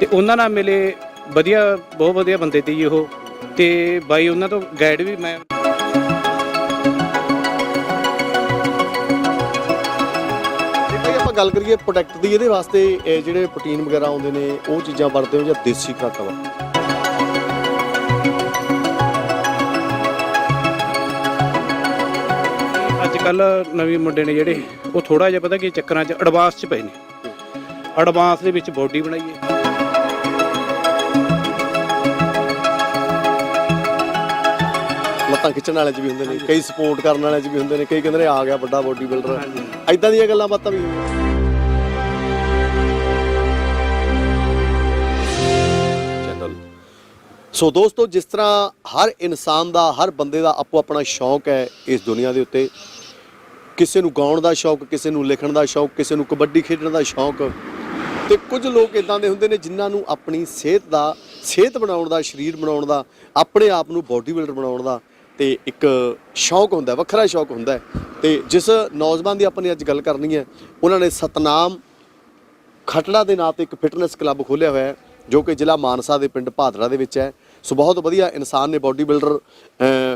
ਤੇ ਉਹਨਾਂ ਨਾਲ ਮਿਲੇ ਵਧੀਆ ਬਹੁਤ ਵਧੀਆ ਬੰਦੇ ਤੇ ਜੀ ਉਹ। ਤੇ ਬਾਈ ਉਹਨਾਂ ਤੋਂ ਗਾਈਡ ਵੀ ਮੈਂ ਜੇ ਭਾਈ ਆਪਾਂ ਗੱਲ ਕਰੀਏ ਪ੍ਰੋਡਕਟ ਦੀ ਇਹਦੇ ਵਾਸਤੇ ਇਹ ਜਿਹੜੇ ਪ੍ਰੋਟੀਨ ਵਗੈਰਾ ਆਉਂਦੇ ਨੇ ਉਹ ਚੀਜ਼ਾਂ ਵਰਤਦੇ ਹੋ ਜਾਂ ਦੇਸੀ ਖੁਰਾਕਾਂ ਵਰਤਦੇ ਹੋ? ਅੱਜ ਕੱਲ ਨਵੇਂ ਮੁੰਡੇ ਨੇ ਜਿਹੜੇ ਉਹ ਥੋੜਾ ਜਿਹਾ ਪਤਾ ਕੀ ਚੱਕਰਾਂ 'ਚ ਐਡਵਾਂਸ 'ਚ ਪਏ ਨੇ। ਐਡਵਾਂਸ ਦੇ ਵਿੱਚ ਬੋਡੀ ਬਣਾਈਏ। ਲੱਤਾਂ ਖਿੱਚਣ ਵਾਲੇ ਚ ਵੀ ਹੁੰਦੇ ਨੇ ਕਈ ਸਪੋਰਟ ਕਰਨ ਵਾਲੇ ਚ ਵੀ ਹੁੰਦੇ ਨੇ ਕਈ ਕਹਿੰਦੇ ਨੇ ਆ ਗਿਆ ਵੱਡਾ ਬੋਡੀ ਬਿਲਡਰ ਐਦਾਂ ਦੀਆਂ ਗੱਲਾਂ ਬਾਤਾਂ ਵੀ ਹੁੰਦੀਆਂ। ਸੋ ਦੋਸਤੋ ਜਿਸ ਤਰ੍ਹਾਂ ਹਰ ਇਨਸਾਨ ਦਾ ਹਰ ਬੰਦੇ ਦਾ ਆਪੋ ਆਪਣਾ ਸ਼ੌਂਕ ਹੈ ਇਸ ਦੁਨੀਆ ਦੇ ਉੱਤੇ। ਕਿਸੇ ਨੂੰ ਗਾਉਣ ਦਾ ਸ਼ੌਂਕ ਕਿਸੇ ਨੂੰ ਲਿਖਣ ਦਾ ਸ਼ੌਂਕ ਕਿਸੇ ਨੂੰ ਕਬੱਡੀ ਖੇਡਣ ਦਾ ਸ਼ੌਂਕ। ਤੇ ਕੁਝ ਲੋਕ ਇਦਾਂ ਦੇ ਹੁੰਦੇ ਨੇ ਜਿਨ੍ਹਾਂ ਨੂੰ ਆਪਣੀ ਸਿਹਤ ਦਾ ਸਿਹਤ ਬਣਾਉਣ ਦਾ ਸਰੀਰ ਬਣਾਉਣ ਦਾ ਆਪਣੇ ਆਪ ਨੂੰ ਬਾਡੀ ਬਿਲਡਰ ਬਣਾਉਣ ਦਾ ਤੇ ਇੱਕ ਸ਼ੌਕ ਹੁੰਦਾ, ਵੱਖਰਾ ਸ਼ੌਕ ਹੁੰਦਾ ਹੈ। ਤੇ ਜਿਸ ਨੌਜਵਾਨ ਦੀ ਆਪਾਂ ਨੇ ਅੱਜ ਗੱਲ ਕਰਨੀ ਹੈ, ਉਹਨਾਂ ਨੇ ਸਤਨਾਮ ਖਟੜਾ ਦੇ ਨਾਂ ਤੇ ਇੱਕ ਫਿਟਨੈਸ ਕਲੱਬ ਖੋਲ੍ਹਿਆ ਹੋਇਆ ਹੈ, ਜੋ ਕਿ ਜ਼ਿਲ੍ਹਾ ਮਾਨਸਾ ਦੇ ਪਿੰਡ ਭਾਦੜਾ ਦੇ ਵਿੱਚ ਹੈ। ਸੋ ਬਹੁਤ ਵਧੀਆ ਇਨਸਾਨ ਨੇ ਬਾਡੀ ਬਿਲਡਰ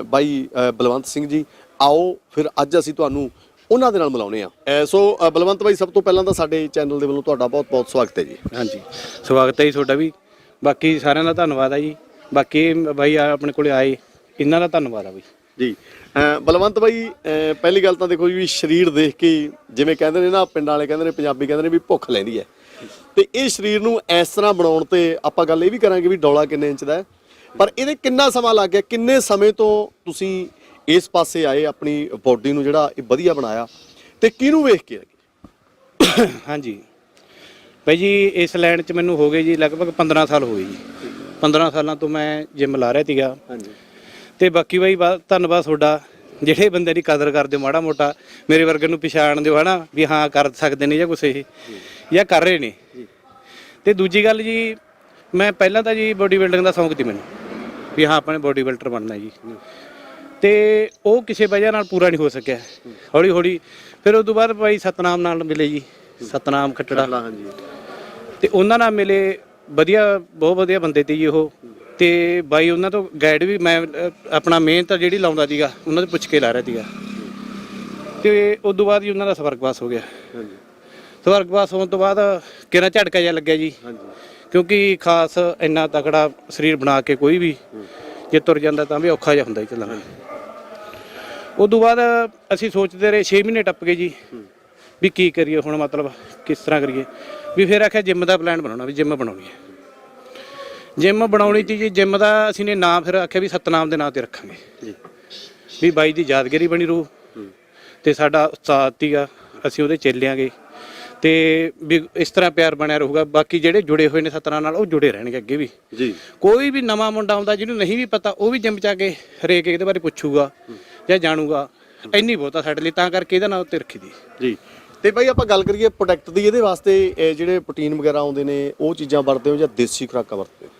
ਬਾਈ ਬਲਵੰਤ ਸਿੰਘ ਜੀ। ਆਓ, ਫਿਰ ਅੱਜ ਅਸੀਂ ਤੁਹਾਨੂੰ ਉਹਨਾਂ ਦੇ ਨਾਲ ਮਿਲਾਉਨੇ ਆ ਸੋ ਬਲਵੰਤ ਬਾਈ, ਸਭ ਤੋਂ ਪਹਿਲਾਂ ਤਾਂ ਸਾਡੇ ਚੈਨਲ ਦੇ ਵੱਲੋਂ ਤੁਹਾਡਾ ਬਹੁਤ-ਬਹੁਤ ਸਵਾਗਤ ਹੈ ਜੀ। ਹਾਂਜੀ, ਸਵਾਗਤ ਹੈ ਜੀ ਤੁਹਾਡਾ ਵੀ। ਬਾਕੀ ਸਾਰਿਆਂ ਦਾ ਧੰਨਵਾਦ ਹੈ ਜੀ। ਬਾਕੀ, ਬਾਈ ਆਪਣੇ ਕੋਲੇ ਆਏ। ਇਹਨਾਂ ਦਾ ਧੰਨਵਾਦ ਆ ਬਈ। ਜੀ। ਬਲਵੰਤ ਬਾਈ ਪਹਿਲੀ ਗੱਲ ਤਾਂ ਦੇਖੋ ਜੀ ਵੀ ਸਰੀਰ ਦੇਖ ਕੇ ਹੀ, ਜਿਵੇਂ ਕਹਿੰਦੇ ਨੇ ਨਾ ਪਿੰਡਾਂ ਵਾਲੇ ਕਹਿੰਦੇ ਨੇ ਪੰਜਾਬੀ ਕਹਿੰਦੇ ਨੇ ਵੀ ਭੁੱਖ ਲੈਂਦੀ ਹੈ। ਤੇ ਇਹ ਸਰੀਰ ਨੂੰ ਇਸ ਤਰ੍ਹਾਂ ਬਣਾਉਣ ਤੇ ਆਪਾਂ ਗੱਲ ਇਹ ਵੀ ਕਰਾਂਗੇ ਵੀ ਡੋਲਾ ਕਿੰਨੇ ਇੰਚ ਦਾ ਹੈ। ਪਰ ਇਹਦੇ ਕਿੰਨਾ ਸਮਾਂ ਲੱਗ ਗਿਆ ਕਿੰਨੇ ਸਮੇਂ ਤੋਂ ਤੁਸੀਂ ਇਸ ਪਾਸੇ ਆਏ ਆਪਣੀ ਬਾਡੀ ਨੂੰ ਜਿਹੜਾ ਇਹ ਵਧੀਆ ਬਣਾਇਆ ਤੇ ਕਿਹਨੂੰ ਵੇਖ ਕੇ ਹਾਂਜੀ। ਭਾਈ ਜੀ ਇਸ ਲਾਈਨ 'ਚ ਮੈਨੂੰ ਹੋ ਗਏ ਜੀ ਲਗਭਗ 15 ਸਾਲ ਹੋ ਗਏ ਜੀ। 15 ਸਾਲਾਂ ਤੋਂ ਮੈਂ ਜਿਮ ਲਾ ਰਿਹਾ ਸੀਗਾ। ਹਾਂਜੀ। ਤੇ ਬਾਕੀ ਬਾਈ ਬਾ- ਧੰਨਵਾਦ ਤੁਹਾਡਾ। ਜਿਹੜੇ ਬੰਦੇ ਦੀ ਕਦਰ ਕਰਦੇ ਹੋ ਮਾੜਾ ਮੋਟਾ ਮੇਰੇ ਵਰਗੇ ਨੂੰ ਪਛਾਣ ਦਿਓ ਹਨਾ? ਵੀ ਹਾਂ ਕਰ ਸਕਦੇ ਨੇ ਜਾਂ ਕੁਛ ਇਹ ਜਾਂ ਕਰ ਰਹੇ ਨੇ। ਤੇ ਦੂਜੀ ਗੱਲ ਜੀ ਮੈਂ ਪਹਿਲਾਂ ਤਾਂ ਜੀ ਬੋਡੀ ਬਿਲਡਿੰਗ ਦਾ ਸ਼ੌਂਕ ਸੀ ਮੈਨੂੰ ਵੀ ਹਾਂ ਆਪਣੇ ਬੋਡੀ ਬਿਲਡਰ ਬਣਨਾ ਜੀ। ਤੇ ਉਹ ਕਿਸੇ ਵਜ੍ਹਾ ਨਾਲ ਪੂਰਾ ਨਹੀਂ ਹੋ ਸਕਿਆ। ਹੌਲੀ ਹੌਲੀ ਫਿਰ ਉਸ ਤੋਂ ਬਾਅਦ ਭਾਈ ਸਤਨਾਮ ਨਾਲ ਮਿਲੇ ਜੀ ਸਤਨਾਮ ਖੱਟੜਾ। ਹਾਂਜੀ। ਤੇ ਉਹਨਾਂ ਨਾਲ ਮਿਲੇ ਵਧੀਆ ਬਹੁਤ ਵਧੀਆ ਬੰਦੇ ਤੇ ਜੀ ਉਹ। ਤੇ ਬਾਈ ਉਹਨਾਂ ਤੋਂ ਗਾਈਡ ਵੀ ਮੈਂ ਆਪਣਾ ਮਿਹਨਤ ਜਿਹੜੀ ਲਾਉਂਦਾ ਸੀਗਾ ਉਹਨਾਂ ਤੋਂ ਪੁੱਛ ਕੇ ਲਾ ਰਿਹਾ ਸੀਗਾ। ਤੇ ਉਸ ਤੋਂ ਬਾਅਦ ਜੀ ਉਹਨਾਂ ਦਾ ਸਵਰਗਵਾਸ ਹੋ ਗਿਆ। ਹਾਂਜੀ। ਸਵਰਗਵਾਸ ਹੋਣ ਤੋਂ ਬਾਅਦ ਕਿਹੜਾ ਝਟਕਾ ਜਿਹਾ ਲੱਗਿਆ ਜੀ। ਹਾਂਜੀ। ਕਿਉਂਕਿ ਖਾਸ ਇੰਨਾ ਤਕੜਾ ਸਰੀਰ ਬਣਾ ਕੇ ਕੋਈ ਵੀ ਜੇ ਤੁਰ ਜਾਂਦਾ ਤਾਂ ਵੀ ਔਖਾ ਜਿਹਾ ਹੁੰਦਾ ਹੀ ਚੱਲਣਾ। ਉਸ ਤੋਂ ਬਾਅਦ ਅਸੀਂ ਸੋਚਦੇ ਰਹੇ 6 ਮਹੀਨੇ ਟੱਪ ਗਏ ਜੀ। ਵੀ ਕੀ ਕਰੀਏ ਹੁਣ ਮਤਲਬ ਕਿਸ ਤਰ੍ਹਾਂ ਕਰੀਏ। ਵੀ ਫਿਰ ਆਖਿਆ ਜਿਮ ਦਾ ਪਲਾਨ ਬਣਾਉਣਾ ਵੀ ਜਿਮ ਬਣਾਉਣੀ ਹੈ। ਜਿਮ ਬਣਾਉਣੀ ਸੀ ਜੀ ਜਿਮ ਦਾ ਅਸੀਂ ਨੇ ਨਾਂ ਫਿਰ ਆਖਿਆ ਵੀ ਸਤਨਾਮ ਦੇ ਨਾਂ ਤੇ ਰੱਖਾਂਗੇ। ਜੀ। ਵੀ ਬਾਈ ਦੀ ਯਾਦਗਾਰੀ ਬਣੀ ਰਹੂ। ਤੇ ਸਾਡਾ ਉਸਤਾਦ ਸੀਗਾ ਅਸੀਂ ਉਹਦੇ ਚੇਲਿਆਂਗੇ। ਤੇ ਵੀ ਇਸ ਤਰ੍ਹਾਂ ਪਿਆਰ ਬਣਿਆ ਰਹੂਗਾ। ਬਾਕੀ ਜਿਹੜੇ ਜੁੜੇ ਹੋਏ ਨੇ ਸਤਨਾਮ ਨਾਲ ਉਹ ਜੁੜੇ ਰਹਿਣਗੇ ਅੱਗੇ ਵੀ। ਜੀ। ਕੋਈ ਵੀ ਨਵਾਂ ਮੁੰਡਾ ਆਉਂਦਾ ਜਿਹਨੂੰ ਨਹੀਂ ਵੀ ਪਤਾ ਉਹ ਵੀ ਜਿਮ ਚ ਆ ਕੇ ਹਰੇਕ ਇਹਦੇ ਬਾਰੇ ਪੁੱਛੂਗਾ ਜਾਂ ਜਾਣੂਗਾ। ਇੰਨੀ ਬਹੁਤਾ ਸਾਡੇ ਲਈ ਤਾਂ ਕਰਕੇ ਇਹਦਾ ਨਾਮ ਉੱਤੇ ਰੱਖੀ ਦੀ। ਜੀ। ਤੇ ਭਾਈ ਆਪਾਂ ਗੱਲ ਕਰੀਏ ਪ੍ਰੋਡਕਟ ਦੀ ਇਹਦੇ ਵਾਸਤੇ ਜਿਹੜੇ ਪ੍ਰੋਟੀਨ ਵਗੈਰਾ ਆਉਂਦੇ ਨੇ ਉਹ ਚੀਜ਼ਾਂ ਵਰਤਦੇ ਹੋ ਜਾਂ ਦੇਸੀ ਖੁਰਾਕਾਂ ਵਰਤਦੇ ਹੋ?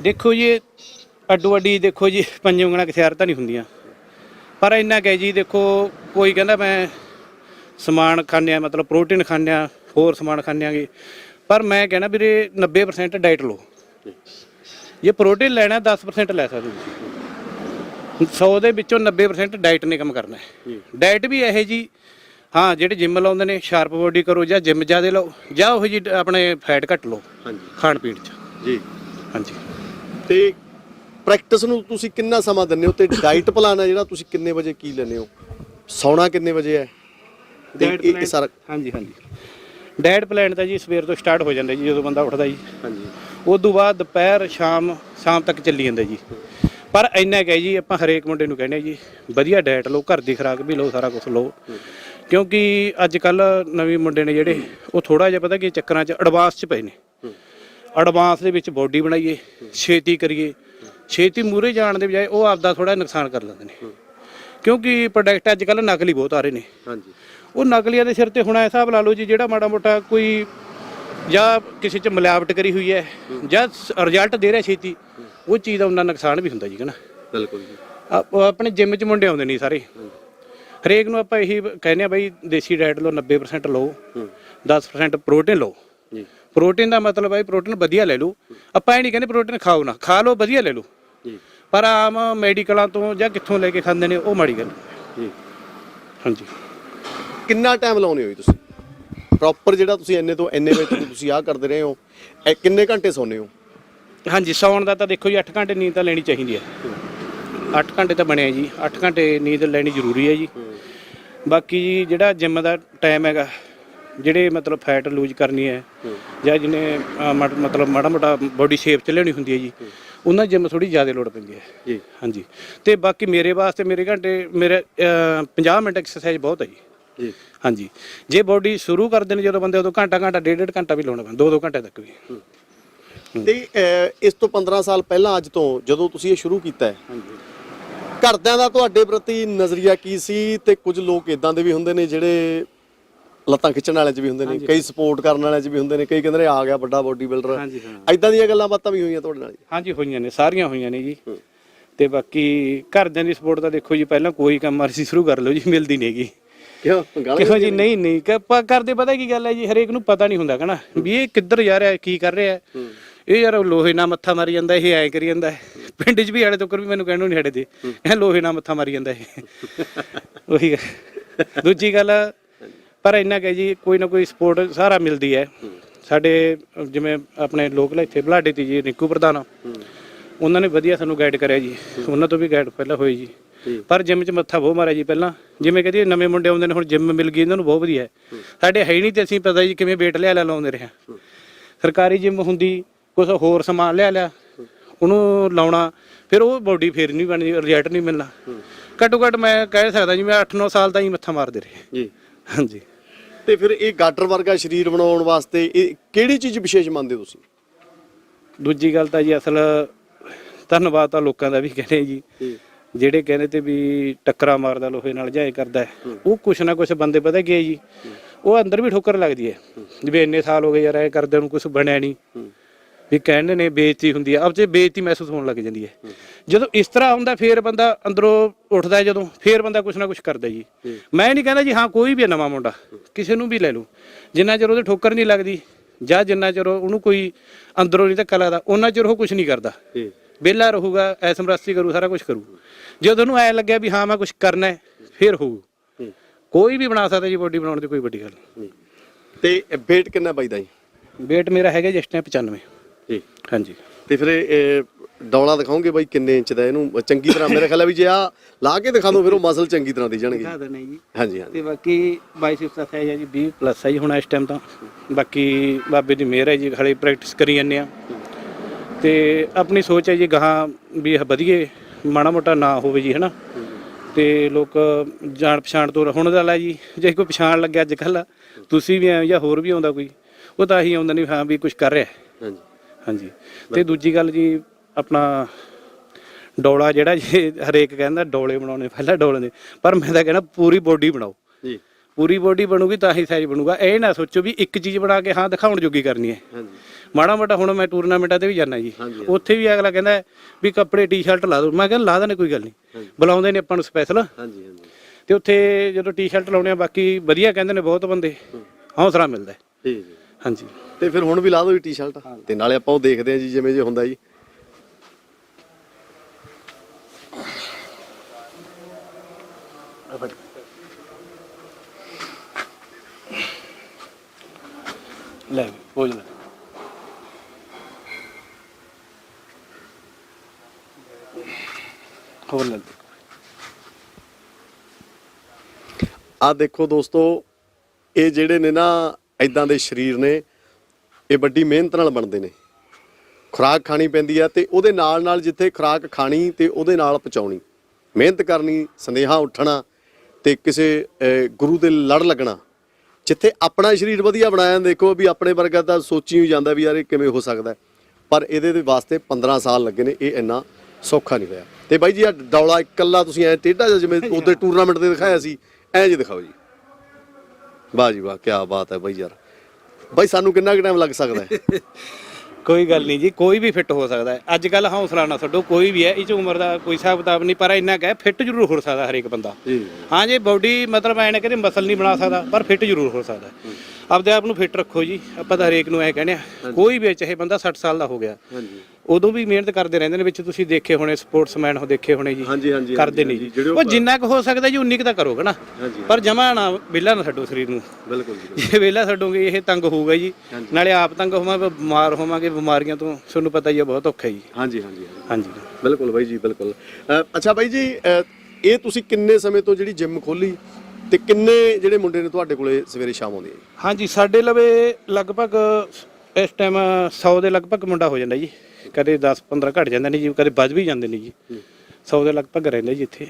ਦੇਖੋ ਜੀ ਇਹ ਅੱਡੋ ਅੱਡੀ ਦੇਖੋ ਜੀ ਪੰਜ ਉਂਗਲਾਂ ਕਿਸੇ ਤਾਂ ਨਹੀਂ ਹੁੰਦੀਆਂ। ਪਰ ਇੰਨਾ ਕਹਿ ਜੀ ਦੇਖੋ ਕੋਈ ਕਹਿੰਦਾ ਮੈਂ ਸਮਾਨ ਖਾਂਦੇ ਆ ਮਤਲਬ ਪ੍ਰੋਟੀਨ ਖਾਂਦੇ ਆ ਹੋਰ ਸਮਾਨ ਖਾਂਦੇ ਆਂਗੇ ਪਰ ਮੈਂ ਕਹਿਣਾ ਵੀਰੇ 90% ਡਾਈਟ ਲਓ। ਜੇ ਪ੍ਰੋਟੀਨ ਲੈਣਾ 10% ਲੈ ਸਕਦੇ ਹੋ 100 ਦੇ ਵਿੱਚੋਂ 90% ਡਾਈਟ ਨੇ ਕੰਮ ਕਰਨਾ ਹੈ। ਡਾਈਟ ਵੀ ਇਹ ਜੀ ਹਾਂ ਜਿਹੜੇ ਜਿਮ ਲਾਉਂਦੇ ਨੇ ਸ਼ਾਰਪ ਬੋਡੀ ਕਰੋ ਜਾਂ ਜਿਮ ਜ਼ਿਆਦਾ ਲਓ ਜਾਂ ਉਹ ਜੀ ਆਪਣੇ ਫੈਟ ਘੱਟ ਲਓ ਹਾਂਜੀ। ਖਾਣ ਪੀਣ 'ਚ। ਜੀ। ਹਾਂਜੀ। ਤੇ ਪ੍ਰੈਕਟਿਸ ਨੂੰ ਤੁਸੀਂ ਕਿੰਨਾ ਸਮਾਂ ਦਿੰਦੇ ਹੋ ਤੇ ਡਾਈਟ ਪਲਾਨ ਹੈ ਜਿਹੜਾ ਤੁਸੀਂ ਕਿੰਨੇ ਵਜੇ ਕੀ ਲੈਂਦੇ ਹੋ? ਸੌਣਾ ਕਿੰਨੇ ਵਜੇ ਹੈ? ਤੇ ਇਹ- ਸਾਰਾ ਹਾਂਜੀ ਹਾਂਜੀ। ਡਾਇਟ ਪਲਾਨ ਤਾਂ ਜੀ ਸਵੇਰ ਤੋਂ ਸਟਾਰਟ ਹੋ ਜਾਂਦਾ ਜੀ ਜਦੋਂ ਬੰਦਾ ਉੱਠਦਾ ਜੀ। ਹਾਂਜੀ। ਉਸ ਤੋਂ ਬਾਅਦ ਦੁਪਹਿਰ ਸ਼ਾਮ ਸ਼ਾਮ ਤੱਕ ਚੱਲੀ ਜਾਂਦਾ ਜੀ। ਪਰ ਇੰਨਾ ਕਹਿ ਜੀ ਆਪਾਂ ਹਰੇਕ ਮੁੰਡੇ ਨੂੰ ਕਹਿੰਦੇ ਜੀ ਵਧੀਆ ਡਾਇਟ ਲਓ ਘਰ ਦੀ ਖੁਰਾਕ ਵੀ ਲਓ ਸਾਰਾ ਕੁਝ ਲਓ। ਕਿਉਂਕਿ ਅੱਜ ਕੱਲ ਨਵੇਂ ਮੁੰਡੇ ਨੇ ਜਿਹੜੇ ਉਹ ਥੋੜਾ ਜਿਹਾ ਪਤਾ ਕੀ ਚੱਕਰਾਂ 'ਚ ਐਡਵਾਂਸ 'ਚ ਪਏ ਨੇ। ਐਡਵਾਂਸ ਦੇ ਵਿੱਚ ਬੋਡੀ ਬਣਾਈਏ ਛੇਤੀ ਕਰੀਏ। ਛੇਤੀ ਮੂਰੇ ਜਾਣ ਦੇ ਬਜਾਏ ਉਹ ਆਪਦਾ ਥੋੜਾ ਨੁਕਸਾਨ ਕਰ ਲੈਂਦੇ ਨੇ। ਕਿਉਂਕਿ ਪ੍ਰੋਡਕਟ ਅੱਜ ਕੱਲ ਨਕਲੀ ਬਹੁਤ ਆ ਰਹੇ ਨੇ। ਹਾਂਜੀ। ਉਹ ਨਕਲੀਆਂ ਦੇ ਸਿਰ ਤੇ ਹੁਣ ਇਹ ਹਿਸਾਬ ਲਾ ਲਓ ਜੀ ਜਿਹੜਾ ਮਾੜਾ ਮੋਟਾ ਕੋਈ ਜਾਂ ਕਿਸੇ ਚ ਮਿਲਾਵਟ ਕਰੀ ਹੋਈ ਹੈ ਜਾਂ ਰਿਜ਼ਲਟ ਦੇ ਰਿਹਾ ਛੇਤੀ ਉਹ ਚੀਜ਼ ਦਾ ਉਹਨਾਂ ਨੁਕਸਾਨ ਵੀ ਹੁੰਦਾ ਜੀ ਕਹਣਾ ਬਿਲਕੁਲ ਜੀ। ਆਪਣੇ ਜਿਮ ਚ ਮੁੰਡੇ ਆਉਂਦੇ ਨਹੀਂ ਸਾਰੇ। ਹਰੇਕ ਨੂੰ ਆਪਾਂ ਇਹੀ ਕਹਿੰਦੇ ਆ ਬਈ ਦੇਸੀ ਡਾਈਟ ਲਓ 90% ਲਓ 10% ਪ੍ਰੋਟੀਨ ਲਓ। ਪ੍ਰੋਟੀਨ ਦਾ ਮਤਲਬ ਹੈ ਪ੍ਰੋਟੀਨ ਵਧੀਆ ਲੈ ਲਓ। ਆਪਾਂ ਇਹ ਨਹੀਂ ਕਹਿੰਦੇ ਪ੍ਰੋਟੀਨ ਖਾਓ ਨਾ ਖਾ ਲਓ ਵਧੀਆ ਲੈ ਲਓ। ਜੀ। ਪਰ ਆਮ ਮੈਡੀਕਲਾਂ ਤੋਂ ਜਾਂ ਕਿੱਥੋਂ ਲੈ ਕੇ ਖਾਂਦੇ ਨੇ ਉਹ ਮਾੜੀ ਗੱਲ। ਜੀ। ਹਾਂਜੀ। ਕਿੰਨਾ ਟਾਈਮ ਲਾਉਨੇ ਹੋ ਜੀ ਤੁਸੀਂ? ਪ੍ਰੋਪਰ ਜਿਹੜਾ ਤੁਸੀਂ ਇੰਨੇ ਤੋਂ ਇੰਨੇ ਵਜੇ ਤੱਕ ਤੁਸੀਂ ਆਹ ਕਰਦੇ ਰਹੇ ਹੋ ਇਹ ਕਿੰਨੇ ਘੰਟੇ ਸੌਂਦੇ ਹੋ? ਹਾਂਜੀ ਸੌਣ ਦਾ ਤਾਂ ਦੇਖੋ ਜੀ 8 ਘੰਟੇ ਨੀਂਦ ਤਾਂ ਲੈਣੀ ਚਾਹੀਦੀ ਹੈ। 8 ਘੰਟੇ ਤਾਂ ਬਣਿਆ ਜੀ 8 ਘੰਟੇ ਨੀਂਦ ਲੈਣੀ ਜ਼ਰੂਰੀ ਹੈ ਜੀ। ਬਾਕੀ ਜੀ ਜਿਹੜਾ ਜਿਮ ਦਾ ਟਾਈਮ ਹੈਗਾ ਜਿਹੜੇ ਮਤਲਬ ਫੈਟ ਲੂਜ਼ ਕਰਨੀ ਹੈ ਜਾਂ ਜਿਹਨੇ ਮਤਲਬ ਮਾੜਾ ਮੋਟਾ ਬੋਡੀ ਸ਼ੇਪ ਚ ਲਿਆਉਣੀ ਹੁੰਦੀ ਹੈ ਜੀ ਉਹਨਾਂ ਜਿਮ ਥੋੜੀ ਜ਼ਿਆਦਾ ਲੋੜ ਪੈਂਦੀ ਹੈ। ਜੀ। ਹਾਂਜੀ। ਤੇ ਬਾਕੀ ਮੇਰੇ ਵਾਸਤੇ ਮੇਰੇ ਘੰਟੇ ਮੇਰੇ ਅਹ, 50 ਮਿੰਟ ਐਕਸਰਸਾਈਜ਼ ਬਹੁਤ ਹੈ ਜੀ। ਜੀ। ਹਾਂਜੀ। ਜੇ ਬੋਡੀ ਸ਼ੁਰੂ ਕਰਦੇ ਨੇ ਜਦੋਂ ਬੰਦੇ ਉਦੋਂ ਘੰਟਾ ਘੰਟਾ ਡੇਢ ਡੇਢ ਘੰਟਾ ਵੀ ਲਾਉਣਾ ਪੈਂਦਾ ਦੋ ਦੋ ਘੰਟੇ ਤੱਕ ਵੀ। ਤੇ ਇਸ ਤੋਂ 15 ਸਾਲ ਪਹਿਲਾਂ ਅੱਜ ਤੋਂ ਜਦੋਂ ਤੁਸੀਂ ਇਹ ਸ਼ੁਰੂ ਕੀਤਾ ਹੈ ਹਾਂਜੀ। ਘਰਦਿਆਂ ਦਾ ਤੁਹਾਡੇ ਪ੍ਰਤੀ ਨਜ਼ਰੀਆ ਕੀ ਸੀ ਤੇ ਕੁਝ ਲੋਕ ਇਦਾਂ ਦੇ ਵੀ ਹੁੰਦੇ ਨੇ ਜਿਹੜੇ ਲੱਤਾਂ ਖਿੱਚਣ ਵਾਲੇ ਚ ਵੀ ਹੁੰਦੇ ਨੇ ਕਈ ਸਪੋਰਟ ਕਰਨ ਵਾਲੇ ਚ ਵੀ ਹੁੰਦੇ ਨੇ ਕਈ ਕਹਿੰਦੇ ਨੇ ਆ ਗਿਆ ਵੱਡਾ ਬੋਡੀ ਬਿਲਡਰ ਹਾਂਜੀ ਹਾਂ। ਐਦਾਂ ਦੀਆਂ ਗੱਲਾਂ ਬਾਤਾਂ ਵੀ ਹੋਈਆਂ ਤੁਹਾਡੇ ਨਾਲ ਜੀ? ਹਾਂਜੀ ਹੋਈਆਂ ਨੇ ਸਾਰੀਆਂ ਹੋਈਆਂ ਨੇ ਜੀ। ਤੇ ਬਾਕੀ ਘਰਦਿਆਂ ਦੀ ਸਪੋਰਟ ਤਾਂ ਦੇਖੋ ਜੀ ਪਹਿਲਾਂ ਕੋਈ ਕੰਮ ਮਰਜ਼ੀ ਸ਼ੁਰੂ ਕਰ ਲਓ ਜੀ ਮਿਲਦੀ ਨਹੀਂ ਹੈਗੀ। ਕਿਉਂ? ਗਾਲਾਂ ਕਿਉਂ ਜੀ ਨਹੀਂ ਨਹੀਂ ਕਿ ਆਪਾਂ ਕਰਦੇ ਪਤਾ ਕੀ ਗੱਲ ਹੈ ਜੀ ਹਰੇਕ ਨੂੰ ਪਤਾ ਨਹੀਂ ਹੁੰਦਾ ਕਹਣਾ ਵੀ ਇਹ ਕਿੱਧਰ ਜਾ ਰਿਹਾ ਕੀ ਕਰ ਰਿਹਾ ਹੈ। ਇਹ ਯਾਰ ਲੋਹੇ ਨਾਲ ਮੱਥਾ ਮਾਰੀ ਜਾਂਦਾ ਇਹ ਐ ਕਰੀ ਜਾਂਦਾ ਹੈ। ਪਿੰਡ 'ਚ ਵੀ ਆੜੇ ਤੋਂ ਵੀ ਮੈਨੂੰ ਕਹਿਣੋਂ ਨਹੀਂ ਹਟਦੇ। ਇਹ ਲੋਹੇ ਨਾਲ ਮੱਥਾ ਮਾਰੀ ਜਾਂਦਾ ਇਹ। ਉਹੀ ਗੱਲ। ਦੂਜੀ ਗੱਲ ਪਰ ਇੰਨਾ ਕਿ ਜੀ ਕੋਈ ਨਾ ਕੋਈ ਸਪੋਰਟ ਸਾਰਾ ਮਿਲਦੀ ਹੈ। ਸਾਡੇ ਜਿਵੇਂ ਆਪਣੇ ਲੋਕਲ ਇੱਥੇ ਬਲਾਡੇ ਤੇ ਜੀ ਨਿੱਕੂ ਪ੍ਰਧਾਨ ਉਹਨਾਂ ਨੇ ਵਧੀਆ ਸਾਨੂੰ ਗਾਈਡ ਕਰਿਆ ਜੀ। ਉਹਨਾਂ ਤੋਂ ਵੀ ਗਾਈਡ ਪਹਿਲਾਂ ਹੋਈ ਜੀ। ਪਰ ਜਿਮ 'ਚ ਮੱਥਾ ਬਹੁਤ ਮਾਰਿਆ ਜੀ ਪਹਿਲਾਂ। ਜਿਵੇਂ ਕਹਦੀ ਨਵੇਂ ਮੁੰਡੇ ਆਉਂਦੇ ਨੇ ਹੁਣ ਜਿਮ ਮਿਲ ਗਈ ਇਹਨਾਂ ਨੂੰ ਬਹੁਤ ਵਧੀਆ ਹੈ। ਸਾਡੇ ਹੈ ਨਹੀਂ ਤੇ ਅਸੀਂ ਪਤਾ ਜੀ ਕਿਵੇਂ ਵੇਟ ਲਿਆ ਲਿਆ ਲਾਉਂਦੇ ਰਹੇ ਸਰਕਾਰੀ ਜਿਮ ਹੁੰਦੀ ਕੁਝ ਹੋਰ ਸਮਾਨ ਲਿਆ ਲਿਆ ਉਹਨੂੰ ਲਾਉਣਾ ਫਿਰ ਉਹ ਬੋਡੀ ਫੇਰ ਨਹੀਂ ਬਣਦੀ ਰਿਜ਼ਲਟ ਨਹੀਂ ਮਿਲਣਾ। ਘੱਟੋ ਘੱਟ ਮੈਂ ਕਹਿ ਸਕਦਾ ਜੀ ਮੈਂ 8-9 ਸਾਲ ਤਾਂ ਹੀ ਮੱਥਾ ਮਾਰਦੇ ਰਹੇ। ਜੀ। ਹਾਂਜੀ। ਤੇ ਫਿਰ ਇਹ ਗਾਟਰ ਵਰਗਾ ਸਰੀਰ ਬਣਾਉਣ ਵਾਸਤੇ ਇਹ ਕਿਹੜੀ ਚੀਜ਼ ਵਿਸ਼ੇਸ਼ ਮੰਨਦੇ ਹੋ ਤੁਸੀਂ? ਦੂਜੀ ਗੱਲ ਤਾਂ ਜੀ ਅਸਲ ਧੰਨਵਾਦ ਤਾਂ ਲੋਕਾਂ ਦਾ ਵੀ ਕਹਿੰਦੇ ਜੀ। ਜਿਹੜੇ ਕਹਿੰਦੇ ਤੇ ਵੀ ਟੱਕਰਾ ਮਾਰਦਾ ਲੋਹੇ ਨਾਲ ਜਾਏ ਕਰਦਾ ਉਹ ਕੁਛ ਨਾ ਕੁਛ ਬੰਦੇ ਪਤਾ ਕੀ ਹੈ ਜੀ ਉਹ ਅੰਦਰ ਵੀ ਠੋਕਰ ਲੱਗਦੀ ਹੈ। ਜਿਵੇਂ ਇੰਨੇ ਸਾਲ ਹੋ ਗਏ ਯਾਰ ਐ ਕਰਦੇ ਨੂੰ ਕੁਝ ਬਣਿਆ ਨਹੀਂ। ਵੀ ਕਹਿੰਦੇ ਨੇ ਬੇਇੱਜ਼ਤੀ ਹੁੰਦੀ ਹੈ ਅਬ ਜੇ ਬੇਇੱਜ਼ਤੀ ਮਹਿਸੂਸ ਹੋਣ ਲੱਗ ਜਾਂਦੀ ਹੈ। ਜਦੋਂ ਇਸ ਤਰ੍ਹਾਂ ਹੁੰਦਾ ਫੇਰ ਬੰਦਾ ਅੰਦਰੋਂ ਉੱਠਦਾ ਹੈ ਜਦੋਂ ਫੇਰ ਬੰਦਾ ਕੁਛ ਨਾ ਕੁਛ ਕਰਦਾ ਜੀ। ਮੈਂ ਨਹੀਂ ਕਹਿੰਦਾ ਜੀ ਹਾਂ ਕੋਈ ਵੀ ਹੈ ਨਵਾਂ ਮੁੰਡਾ ਕਿਸੇ ਨੂੰ ਵੀ ਲੈ ਲਓ। ਜਿੰਨਾ ਚਿਰ ਉਹਦੇ ਠੋਕਰ ਨਹੀਂ ਲੱਗਦੀ ਜਾਂ ਜਿੰਨਾ ਚਿਰ ਉਹਨੂੰ ਕੋਈ ਅੰਦਰੋਂ ਨਹੀਂ ਧੱਕਾ ਲੱਗਦਾ ਉਹਨਾਂ ਚਿਰ ਉਹ ਕੁਛ ਨਹੀਂ ਕਰਦਾ। ਜੀ ਵਿਹਲਾ ਰਹੂਗਾ ਐਸਮਰਸਤੀ ਕਰੂ ਸਾਰਾ ਕੁਝ ਕਰੂ। ਜਦੋਂ ਉਹਨੂੰ ਐ ਲੱਗਿਆ ਵੀ ਹਾਂ ਮੈਂ ਕੁਝ ਕਰਨਾ ਹੈ ਫੇਰ ਹੋਊ। ਕੋਈ ਵੀ ਬਣਾ ਸਕਦਾ ਜੀ ਬੋਡੀ ਬਣਾਉਣ ਦੀ ਕੋਈ ਵੱਡੀ ਗੱਲ ਨਹੀਂ। ਤੇ weight ਕਿੰਨਾ ਪਾਈਦਾ ਜੀ? weight ਮੇਰਾ ਹੈਗਾ ਜਿਸ ਟਾਈਮ 95 ਜੀ ਹਾਂਜੀ। ਤੇ ਫਿਰ ਇਹ ਡੌਲਾ ਦਿਖਾਓਗੇ ਬਾਈ ਕਿੰਨੇ ਇੰਚ ਦਾ ਇਹਨੂੰ ਚੰਗੀ ਤਰ੍ਹਾਂ ਮੇਰੇ ਖਿਆਲ ਹੈ ਵੀ ਜੇ ਆ ਲਾ ਕੇ ਦਿਖਾ ਦਿਓ ਫਿਰ ਉਹ ਮਸਲ ਚੰਗੀ ਤਰ੍ਹਾਂ ਦੀ ਜਾਣਗੇ। ਦਿਖਾ ਦਿੰਦੇ ਜੀ। ਹਾਂਜੀ ਹਾਂਜੀ। ਤੇ ਬਾਕੀ ਬਾਈਸੈਪਸ ਦਾ ਸਾਈਜ਼ ਹੈ ਜੀ 20 ਪਲੱਸ ਹੈ ਜੀ ਹੁਣ ਇਸ ਟਾਈਮ ਤਾਂ। ਬਾਕੀ ਬਾਬੇ ਦੀ ਮਿਹਰ ਹੈ ਜੀ ਹਲੇ ਪ੍ਰੈਕਟਿਸ ਕਰੀ ਜਾਂਦੇ ਆ। ਤੇ ਆਪਣੀ ਸੋਚ ਹੈ ਜੀ ਗਾਹਾਂ ਵੀ ਇਹ ਵਧੀਏ ਮਾੜਾ ਮੋਟਾ ਨਾ ਹੋਵੇ ਜੀ ਹਨਾ। ਤੇ ਲੋਕ ਜਾਣ ਪਛਾਣ ਤੋਂ ਹੁਣ ਦਾ ਲੈ ਜੀ ਜੇ ਕੋਈ ਪਛਾਣ ਲੱਗਿਆ ਅੱਜ ਕੱਲ ਤੁਸੀਂ ਵੀ ਆਏ ਜਾਂ ਹੋਰ ਵੀ ਆਉਂਦਾ ਕੋਈ ਉਹ ਤਾਂ ਹੀ ਆਉਂਦਾ ਨਹੀਂ ਹਾਂ ਵੀ ਕੁਝ ਕਰ ਰਿਹਾ। ਹਾਂਜੀ। ਹਾਂਜੀ। ਤੇ ਦੂਜੀ ਗੱਲ ਜੀ ਆਪਣਾ ਡੋਲਾ ਜਿਹੜਾ ਜੀ ਹਰੇਕ ਕਹਿੰਦਾ ਡੋਲੇ ਬਣਾਉਣੇ ਪਹਿਲਾਂ ਡੋਲੇ ਦੇ। ਪਰ ਮੈਂ ਤਾਂ ਕਹਿੰਦਾ ਪੂਰੀ ਬੋਡੀ ਬਣਾਓ। ਜੀ। ਪੂਰੀ ਬੋਡੀ ਬਣੂਗੀ ਤਾਂ ਹੀ ਸਾਈਜ਼ ਬਣੂਗਾ। ਇਹ ਨਾ ਸੋਚੋ ਵੀ ਇੱਕ ਚੀਜ਼ ਬਣਾ ਕੇ ਹਾਂ ਦਿਖਾਉਣ ਜੋਗੀ ਕਰਨੀ ਹੈ। ਹਾਂਜੀ। ਮਾੜਾ ਮੋਟਾ ਹੁਣ ਮੈਂ ਟੂਰਨਾਮੈਂਟਾਂ ਤੇ ਵੀ ਜਾਣਾ ਜੀ। ਉੱਥੇ ਵੀ ਅਗਲਾ ਕਹਿੰਦਾ ਵੀ ਕੱਪੜੇ ਟੀ-ਸ਼ਰਟ ਲਾ ਦੋ। ਮੈਂ ਕਹਿੰਦਾ ਲਾ ਦੇਣੇ ਕੋਈ ਗੱਲ ਨਹੀਂ। ਬੁਲਾਉਂਦੇ ਨੇ ਆਪਾਂ ਨੂੰ ਸਪੈਸ਼ਲ ਹਾਂਜੀ ਹਾਂਜੀ। ਤੇ ਉੱਥੇ ਜਦੋਂ ਟੀ-ਸ਼ਰਟ ਲਾਉਣੇ ਆ ਬਾਕੀ ਵਧੀਆ ਕਹਿੰਦੇ ਨੇ ਬਹੁਤ ਬੰਦੇ। ਹੌਸਲਾ ਮਿਲਦਾ ਜੀ ਹਾਂਜੀ। ਤੇ ਫਿਰ ਹੁਣ ਵੀ ਲਾ ਜੀ ਟੀ-ਸ਼ਰਟ ਤੇ ਨਾਲੇ ਆਪਾਂ ਉਹ ਦੇਖਦੇ ਹਾਂ ਜੀ ਜਿਵੇਂ ਜੇ ਹੁੰਦਾ ਜੀ। ਲੈ ਵੀ, ਲੈ। ਹੋਰ ਲੈ। ਆ ਦੇਖੋ ਦੋਸਤੋ ਇਹ ਜਿਹੜੇ ਨੇ ਨਾ ਇਦਾਂ ਦੇ ਸਰੀਰ ਨੇ ਇਹ ਵੱਡੀ ਮਿਹਨਤ ਨਾਲ ਬਣਦੇ ਨੇ। ਖੁਰਾਕ ਖਾਣੀ ਪੈਂਦੀ ਆ ਤੇ ਉਹਦੇ ਨਾਲ ਨਾਲ ਜਿੱਥੇ ਖੁਰਾਕ ਖਾਣੀ ਤੇ ਉਹਦੇ ਨਾਲ ਪਚਾਉਣੀ ਮਿਹਨਤ ਕਰਨੀ ਸੰਦੇਹਾ ਉੱਠਣਾ ਤੇ ਕਿਸੇ ਗੁਰੂ ਦੇ ਲੜ ਲੱਗਣਾ। ਜਿੱਥੇ ਆਪਣਾ ਸਰੀਰ ਵਧੀਆ ਬਣਾਇਆ ਦੇਖੋ ਵੀ ਆਪਣੇ ਵਰਗਾ ਤਾਂ ਸੋਚੀ ਹੀ ਜਾਂਦਾ ਵੀ ਯਾਰ ਇਹ ਕਿਵੇਂ ਹੋ ਸਕਦਾ। ਪਰ ਇਹਦੇ ਦੇ ਵਾਸਤੇ 15 ਸਾਲ ਲੱਗੇ ਨੇ ਇਹ ਇੰਨਾ ਸੌਖਾ ਨਹੀਂ ਹੋਇਆ। ਤੇ ਬਾਈ ਜੀ ਆ ਡੌਲਾ ਇਕੱਲਾ ਤੁਸੀਂ ਐ ਟੇਢਾ ਜਿਵੇਂ ਉਹਦੇ ਟੂਰਨਾਮੈਂਟ ਤੇ ਦਿਖਾਇਆ ਸੀ ਐਂ ਜੀ ਦਿਖਾਓ ਜੀ। ਵਾਹ ਜੀ ਵਾਹ ਕੀ ਬਾਤ ਹੈ ਬਾਈ ਯਾਰ। ਬਾਈ ਸਾਨੂੰ ਕਿੰਨਾ ਕੁ ਟਾਈਮ ਲੱਗ ਸਕਦਾ ਹੈ? ਕੋਈ ਗੱਲ ਨਹੀਂ ਜੀ ਕੋਈ ਵੀ ਫਿੱਟ ਹੋ ਸਕਦਾ ਹੈ। ਅੱਜ ਕੱਲ ਹੌਸਲਾ ਨਾ ਛੱਡੋ ਕੋਈ ਵੀ ਹੈ ਇਹ ਚ ਉਮਰ ਦਾ ਕੋਈ ਹਿਸਾਬ ਕਿਤਾਬ ਨਹੀਂ ਪਰ ਇੰਨਾ ਕਹੇ ਫਿੱਟ ਜ਼ਰੂਰ ਹੋ ਸਕਦਾ ਹਰੇਕ ਬੰਦਾ। ਜੀ। ਹਾਂ ਜੇ ਬਾਡੀ ਮਤਲਬ ਐਂ ਨਾ ਕਹਿੰਦੇ ਮਸਲ ਨਹੀਂ ਬਣਾ ਸਕਦਾ ਪਰ ਫਿੱਟ ਜ਼ਰੂਰ ਹੋ ਸਕਦਾ ਹੈ। ਆਪਦੇ ਆਪ ਨੂੰ ਫਿੱਟ ਰੱਖੋ ਜੀ ਆਪਾਂ ਤਾਂ ਹਰੇਕ ਨੂੰ ਐ ਕਹਿੰਦੇ ਆ ਕੋਈ ਵੀ ਚਾਹੇ ਬੰਦਾ 60 ਸਾਲ ਦਾ ਹੋ ਗਿਆ। ਹਾਂਜੀ। ਉਦੋਂ ਵੀ ਮਿਹਨਤ ਕਰਦੇ ਰਹਿੰਦੇ ਨੇ ਵਿੱਚ ਤੁਸੀਂ ਦੇਖੇ ਹੋਣੇ ਸਪੋਰਟਸਮੈਨ ਹੋ ਦੇਖੇ ਹੋਣੇ ਜੀ। ਹਾਂਜੀ ਹਾਂਜੀ ਕਰਦੇ ਨਹੀਂ ਉਹ ਜਿੰਨਾ ਕੁ ਹੋ ਸਕਦਾ ਜੀ ਉਨੀ ਕੁ ਤਾਂ ਕਰੋਗੇ ਨਾ। ਹਾਂਜੀ ਪਰ ਜਮਾ ਨਾ ਵਿਹਲਾ ਨਾ ਛੱਡੋ ਸਰੀਰ ਨੂੰ। ਬਿਲਕੁਲ ਜੀ ਜੇ ਵਿਹਲਾ ਛੱਡੋਗੇ ਇਹ ਤੰਗ ਹੋਊਗਾ ਜੀ। ਨਾਲੇ ਆਪ ਤੰਗ ਹੋਵਾਂਗੇ ਬਿਮਾਰ ਹੋਵਾਂਗੇ ਬਿਮਾਰੀਆਂ ਤੋਂ ਤੁਹਾਨੂੰ ਪਤਾ ਹੀ ਹੈ ਬਹੁਤ ਔਖਾ ਜੀ। ਹਾਂਜੀ ਹਾਂਜੀ ਹਾਂਜੀ। ਹਾਂਜੀ। ਬਿਲਕੁਲ ਬਾਈ ਜੀ ਬਿਲਕੁਲ। ਅ, ਅੱਛਾ ਬਾਈ ਜੀ ਅ, ਇਹ ਤੁਸੀਂ ਕਿੰਨੇ ਸਮੇਂ ਤੋਂ ਜਿਹੜੀ ਜਿਮ ਖੋਲੀ ਤੇ ਕਿੰਨੇ ਜਿਹੜੇ ਮੁੰਡੇ ਨੇ ਤੁਹਾਡੇ ਕੋਲੇ ਸਵੇਰੇ ਸ਼ਾਮ ਆਉਂਦੇ ਆ ਹਾਂਜੀ ਸਾਡੇ ਲਵੇ ਲਗਭਗ ਇਸ ਟਾਈਮ 100 ਦੇ ਲਗਭਗ ਮੁੰਡਾ ਹੋ ਜਾਂਦਾ ਜੀ। ਕਦੇ 10 15 ਘਟ ਜਾਂਦੇ ਨੇ ਜੀ ਕਦੇ ਵੱਧ ਵੀ ਜਾਂਦੇ ਨੇ ਜੀ। 100 ਦੇ ਲਗਭਗ ਰਹਿੰਦੇ ਜੀ ਇੱਥੇ।